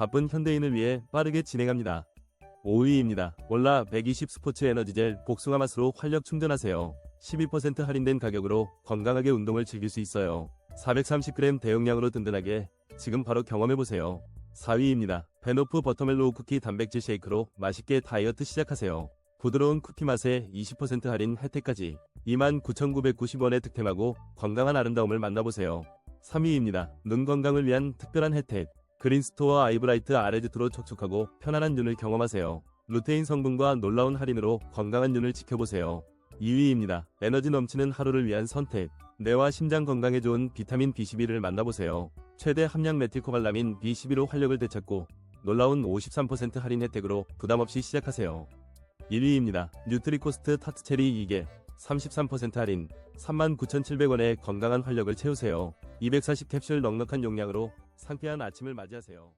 바쁜 현대인을 위해 빠르게 진행합니다. 5위입니다. 올라 120 스포츠 에너지 젤 복숭아 맛으로 활력 충전하세요. 12% 할인된 가격으로 건강하게 운동을 즐길 수 있어요. 430g 대용량으로 든든하게 지금 바로 경험해보세요. 4위입니다. 베노프 버터멜로우 쿠키 단백질 쉐이크로 맛있게 다이어트 시작하세요. 부드러운 쿠키 맛에 20% 할인 혜택까지 29,990원에 득템하고 건강한 아름다움을 만나보세요. 3위입니다. 눈 건강을 위한 특별한 혜택. 그린스토어 아이브라이트 아레드트로 촉촉하고 편안한 눈을 경험하세요. 루테인 성분과 놀라운 할인으로 건강한 눈을 지켜보세요. 2위입니다. 에너지 넘치는 하루를 위한 선택. 뇌와 심장 건강에 좋은 비타민 B12를 만나보세요. 최대 함량 메틸코발라민 B12로 활력을 되찾고 놀라운 53% 할인 혜택으로 부담 없이 시작하세요. 1위입니다. 뉴트리코스트 타트 체리 2개 33% 할인 39,700원에 건강한 활력을 채우세요. 240 캡슐 넉넉한 용량으로 상쾌한 아침을 맞이하세요.